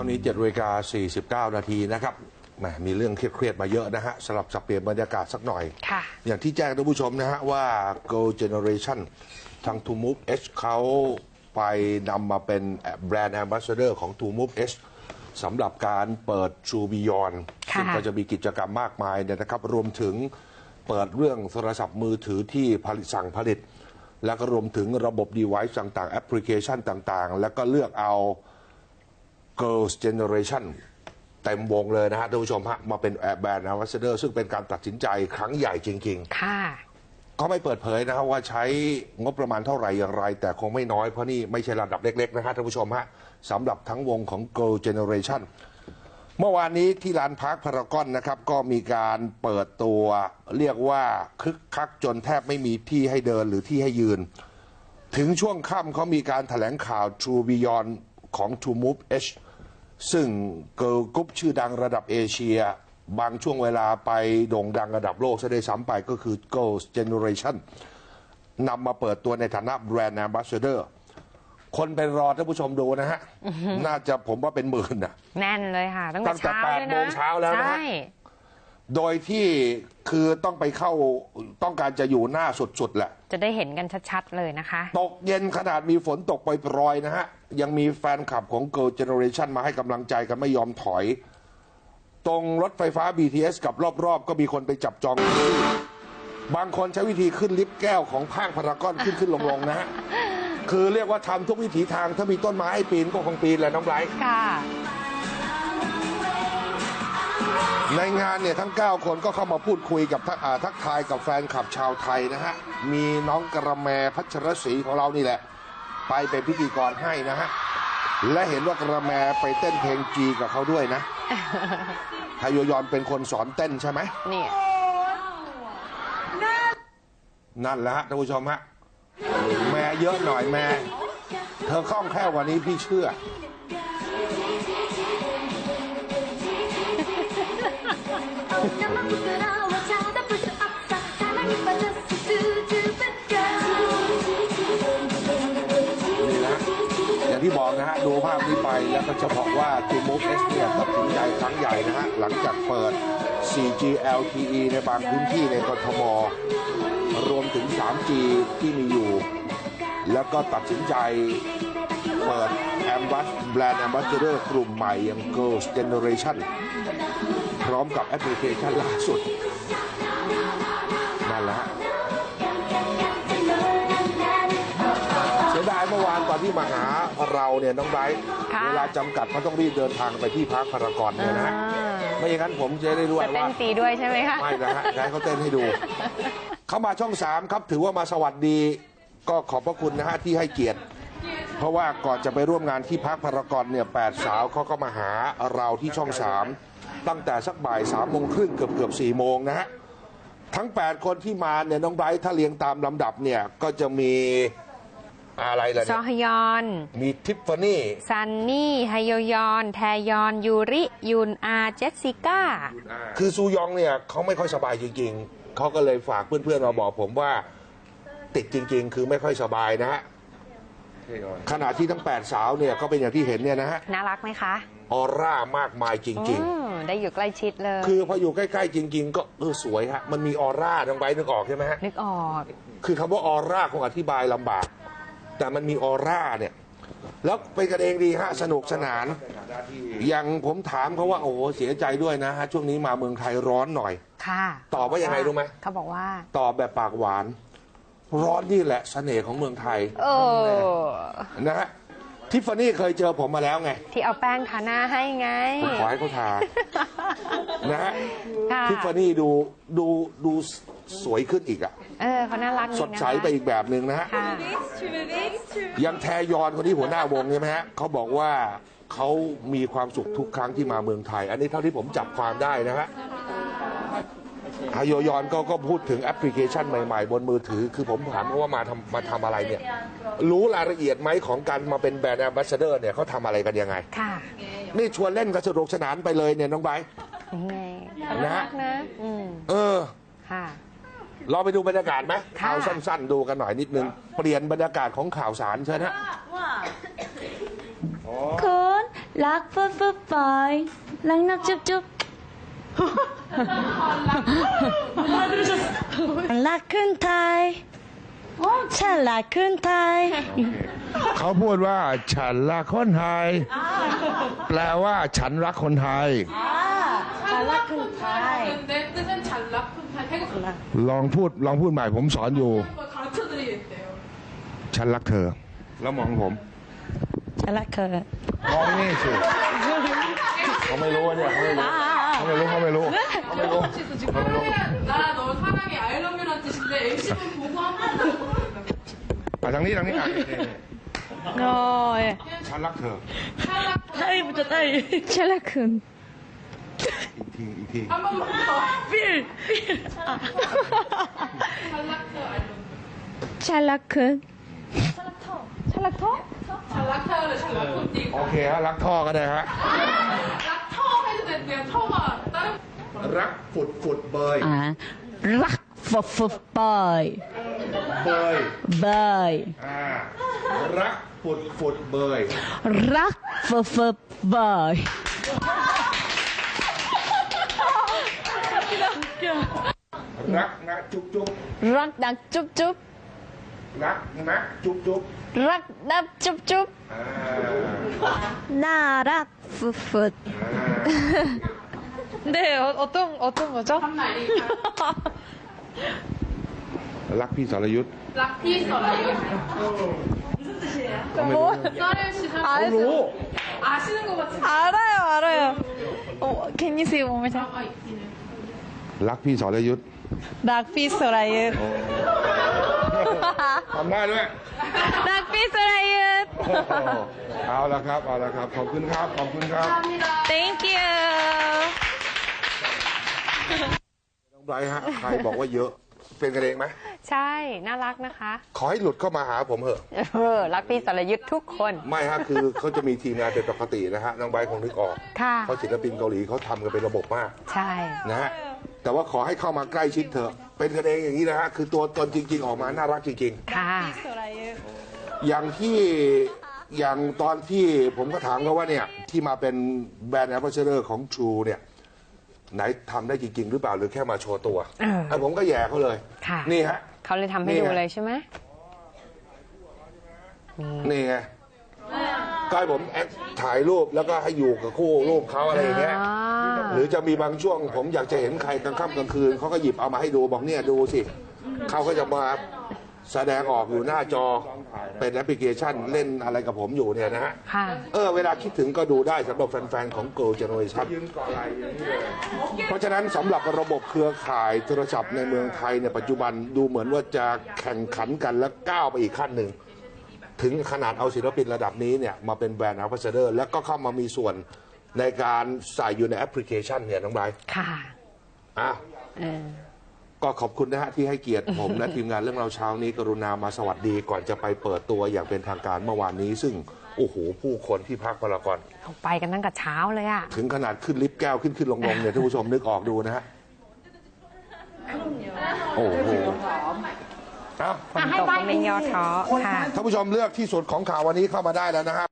านี้7นาฬิกา49นาทีนะครับแหมมีเรื่องเครียดๆมาเยอะนะฮะสลับสับเปลี่ยนบรรยากาศสักหน่อย ค่ะ อย่างที่แจ้งท่านผู้ชมนะฮะว่า Go Generation ทาง To Move H เขาไปนำมาเป็นแบรนด์ Ambassador ของ To Move H สำหรับการเปิด True Beyond ค่ะ ซึ่งก็จะมีกิจกรรมมากมายเนี่ยนะครับ รวมถึงเปิดเรื่องโทรศัพท์มือถือที่ผลิตสั่งผลิต แล้วก็รวมถึงระบบ device ต่างๆ แอปพลิเคชันต่างๆ แล้วก็เลือกเอา Girls Generation เต็มวงเลยนะฮะท่านผู้ชมฮะมาเป็นแบรนด์ Ambassador ซึ่งเป็นการตัดสินใจครั้งใหญ่จริง ๆ ค่ะ ก็ไม่เปิดเผยนะครับว่าใช้งบประมาณเท่าไหร่อย่างไร แต่คงไม่น้อยเพราะนี่ไม่ใช่ระดับเล็ก ๆ นะฮะท่านผู้ชมฮะสำหรับทั้งวงของ Girl Generation เมื่อวานนี้ที่ลานพักพารากอนนะครับ ก็มีการเปิดตัวเรียกว่าคึกคักจนแทบไม่มีที่ให้เดินหรือที่ให้ยืน ถึงช่วงค่ำเขามีการถแถลงข่าว True Beyond ของ True Move H ซึ่งเกิร์ลกรุ๊ปชื่อดังระดับเอเชีย บางช่วงเวลาไปโด่งดังระดับโลกซะได้วยซ้ำไปก็คือ Girls Generation นำมาเปิดตัวในฐานะแบรนด์ Ambassador คนเป็นรอท่านผู้ชมดูนะฮะ น่าจะผมว่าเป็นหมื่นนะแน่นเลยค่ะ ตั้งตั้แต่งแต่เช้าแปดเลยโมนะงเช้าแล้วนะฮะใช่ โดยที่คือต้องไปเข้าต้องการจะอยู่หน้าสุดๆแหละ จะได้เห็นกันชัดๆเลยนะคะ ตกเย็นขนาดมีฝนตกปรอยๆนะฮะ ยังมีแฟนคลับของ Girl Generation มาให้กำลังใจกันไม่ยอมถอย ตรงรถไฟฟ้า BTS กับรอบๆ ก็มีคนไปจับจองที่บางคนใช้วิธีขึ้นลิฟต์แก้วของห้างพารากอนขึ้นขึ้นลงๆนะฮะ คือเรียกว่าทำทุกวิถีทางถ้ามีต้นไม้ให้ปีนก็คงปีนแหละน้องไบรท์ค่ะ ในงานเนี่ยทั้ง 9 คนก็เข้ามาพูดคุยกับทักอ่าทักทายกับแฟนคลับชาวไทยนะฮะ มีน้องกระแมพัชรศรีของเรานี่แหละ ไปเป็นพิธีกรให้นะฮะ และเห็นว่ากระแมไปเต้นเพลงจีกับเขาด้วยนะฮายอยอนเป็นคนสอนเต้นใช่ไหมนี่นั่นแหละฮะท่านผู้ชมฮะ แม่เยอะหน่อยแม่ เธอคล่องแคล่วกว่านี้พี่เชื่อางที่บอกนะฮะดูภาพนี้ไปแล้วก็จะบอกว่าทีมมูฟเอสเนี่ยตัดสินใจครั้งใหญ่นะฮะ หลังจากเปิด 4G LTE ในบางพื้นที่ในกทม รวมถึง 3G ที่มีอยู่ แล้วก็ตัดสินใจเปิดแอมบัสแบรนด์แอมบัสเดอร์กลุ่มใหม่อย่าง Girls Generation พร้อมกับแอปพลิเคชันล่าสุด นั่นแหละฮะเสียดายเมื่อวานตอนที่มาหาเราเนี่ยน้องไบรท์ค่ะ เวลาจำกัดเขาต้องรีบเดินทางไปที่พักพารากอนเนี่ยนะฮะอ่าไม่อย่างนั้นผมจะได้รู้จะเต้ว่านฟรีด้วยใช่ไหมคะ ไม่นะฮะให้เขาเต้นให้ดู เขามาช่องสามครับถือว่ามาสวัสดีก็ขอบพระคุณนะฮะที่ให้เกียรติ เพราะว่าก่อนจะไปร่วมงานที่พักพารากอนเนี่ยแปดสาวเขาก็มาหาเราที่ช่องสาม ตั้งแต่สักบ่ายสามโมงครึ่งเกือบเกือบสี่โมงนะฮะทั้ง 8 คนที่มาเนี่ยน้องไบรท์ถ้าเรียงตามลำดับเนี่ยก็จะมีอะไรล่ะซอเนี่ยฮยอน มีทิฟฟานี่ซันนี่ไฮโยยอน แทยอน ยูริ ยุนอา เจสสิก้า คือซูยองเนี่ยเขาไม่ค่อยสบายจริง ๆ เขาก็เลยฝากเพื่อนๆมาบอกผมว่าติดจริง ๆ คือไม่ค่อยสบายนะฮะขณะที่ทั้ง 8 สาวเนี่ยก็เป็นอย่างที่เห็นเนี่ยนะฮะน่ารักไหมคะ ออร่ามากมายจริงอื มได้อยู่ใกล้ชิดเลยๆคือพออยู่ใกล้ๆจริง ๆ ก็เออสวยฮะมันมีออร่าน้องไบรท์นึกออกใช่ไหมฮะนึกออก คือคำว่าออร่าคงอธิบายลำบาก แต่มันมีออร่าเนี่ย แล้วเป็นกันเองดีฮะสนุกสนาน อย่างผมถามเขาว่าโอ้โหเสียใจด้วยนะฮะช่วงนี้มาเมืองไทยร้อนหน่อย ค่ะตอบว่ายังไงรู้ไหม เขาบอกว่า ตอบแบบปากหวาน ร้อนนี่แหละเสน่ห์ของเมืองไทยโอ้นะฮะ ทิฟฟานี่เคยเจอผมมาแล้วไง ที่เอาแป้งทาหน้าให้ไง ผมขอให้เขาทา นะฮะค่ะ ทิฟฟานี่ดูดูดูสวยขึ้นอีกอะเออเขาน่ารักสดีดนะคะใสไปอีกแบบหนึ่งนะฮะ ค่ะ ยังแทยอนคนที่หัวหน้าวงใช่ไหมฮะเขาบอกว่าเขามีความสุขทุกครั้งที่มาเมืองไทย อันนี้เท่าที่ผมจับความได้นะฮะ ฮายอยอนก็ก็พูดถึงแอปพลิเคชันใหม่ๆ บนมือถือ คือผมถามเขาว่ามาทำมาทำอะไรเนี่ย รู้รายละเอียดไหมของการมาเป็นแบรนด์แอมบาสเดอร์เนี่ยเขาทำอะไรกันยังไง ค่ะ นี่ชวนเล่นกันสนุกสนานไปเลยเนี่ยน้องไบร์ทนี่ไงเขานะ น่ารักนะอืมเออ ค่ะ เราไปดูบรรยากาศไหมค่ะ ข่าวสั้นๆ ดูกันหน่อยนิดนึง เปลี่ยนบรรยากาศของข่าวสารเชิญฮะคุณรักฟุ๊บฟุ๊บปอยรักนักจุ๊บจุ๊บ รักขึ้นไทยฉันรักขึ้นไทย เขาพูดว่าฉันรักคนไทย แปลว่าฉันรักคนไทย ฉันรักขึ้นไทย 내 뜻은 잘락 태국 ลองพูดลองพูดใหม่ผมสอนอยู่ 걸 가르쳐 드리겠대요. ฉันรักเธอ แล้วมองผม ฉันรักเธอ มองนี่สิเขาไม่รู้เนี่ยเขาไม่รู้ 카멜로 카멜로. 카멜로. 그 나너 사랑해 아이러미란 뜻인데 MC분 보고 한번 아 장리 장리 장리. 찰라크. 따위부터 따위. 찰라큰. 이팅 이팅. 한 번만 더. 필 필. 찰라크 아이러미. 찰라크. 찰락터. 찰락터? 찰락터 찰락토 오케이 찰락터 그래. รักฝุดฝุดเบยอ่ารักฟุ๊บฟุ๊บยเบยเบยอ่ารักฝุดฝุดเบยรักฟุ๊บฟุ๊บย รักนะจุ๊บจุ๊บรักดักจุ๊บจุ๊บรักนะจุ๊บจุ๊บรักดับจุ๊บจุ๊บอ่าน่ารักฟุ๊บฟุ๊บ 네, 어, 떤 어떤 거죠? 한 마리. 락피 잘라요. 락피 잘라요. 무슨 뜻이에요? 뭐? 쌀을 시장. 아시는 거 같은데. 알아요, 알아요. 어, can you say one more time? 락피 잘라요. 락피 잘라요.ทำได้ด้วยรักพี่สรายุทธเอาละครับ เอาละครับ ขอบคุณครับ ขอบคุณครับ Thank you น้องไบรท์ฮะใครบอกว่าเยอะ เป็นกันเองไหมใช่ น่ารักนะคะ ขอให้หลุดเข้ามาหาผมเถอะ เออรักพี่สรยุทธ์ทุกคน ไม่ฮะคือเขาจะมีทีมงานเป็นปกตินะฮะน้องไบรท์คงนึกออกค่ะ เพราะศิลปินเกาหลีเขาทำกันเป็นระบบมากใช่ นะฮะแต่ว่าขอให้เข้ามาใกล้ชิดเถอะ เป็นกันเองอย่างนี้นะฮะคือตัวตนจริง ๆ ออกมาน่ารักจริง ๆ ค่ะ อย่างที่อย่างตอนที่ผมก็ถามเขาว่าเนี่ยที่มาเป็นแบรนด์แอมบาสเดอร์ของ True เนี่ย ไหนทำได้จริง ๆ หรือเปล่าหรือแค่มาโชว์ตัวเออ แล้วผมก็แย่เขาเลยค่ะ นี่ฮะ เขาเลยทำให้นี่ดูไง เลยใช่ไหมนี่ไงก็ให้ผมแอคถ่ายรูปแล้วก็ให้อยู่กับคู่รูปเขาอะไรอย่างเงี้ย อ่าหรือจะมีบางช่วง ผมอยากจะเห็นใครกลางค่ำกลางคืนเขาก็หยิบเอามาให้ดูบอกเนี่ยดูสิเขาก็จะมา แสดงออกอยู่หน้าจอเป็นแอปพลิเคชันเล่นอะไรกับผมอยู่เนี่ยนะฮะค่ะ เออเวลาคิดถึงก็ดูได้สำหรับแฟน ๆ ของ Girl Generation เพราะฉะนั้นสำหรับระบบเครือข่ายโทรศัพท์ในเมืองไทยเนี่ยปัจจุบันดูเหมือนว่าจะแข่งขันกันและก้าวไปอีกขั้นหนึ่ง ถึงขนาดเอาศิลปินระดับนี้เนี่ยมาเป็นแบรนด์ a ั b เ s เดอร์แล้วก็เข้ามามีส่วนในการใส่อยู่ในแอปพลิเคชันเนี่ยน้องไบรท์ค่ะ อะ เออ ก็ขอบคุณนะฮะที่ให้เกียรติผมและทีมงานเรื่องเราเช้านี้กรุณามาสวัสดีก่อนจะไปเปิดตัวอย่างเป็นทางการเมื่อวานนี้ ซึ่งโอ้โหผู้คนที่พักพารากอนเขาไปกันตั้งแต่เช้าเลยอะถึงขนาดขึ้นลิฟต์แก้วขึ้นขึ้นลงลงเนี่ยท่านผู้ชมนึกออกดูนะฮะโอ้โหเอ้าฝนตกก็เป็นยอท้อค่ะ ท่านผู้ชมเลือกที่สุดของข่าววันนี้เข้ามาได้แล้วนะฮะ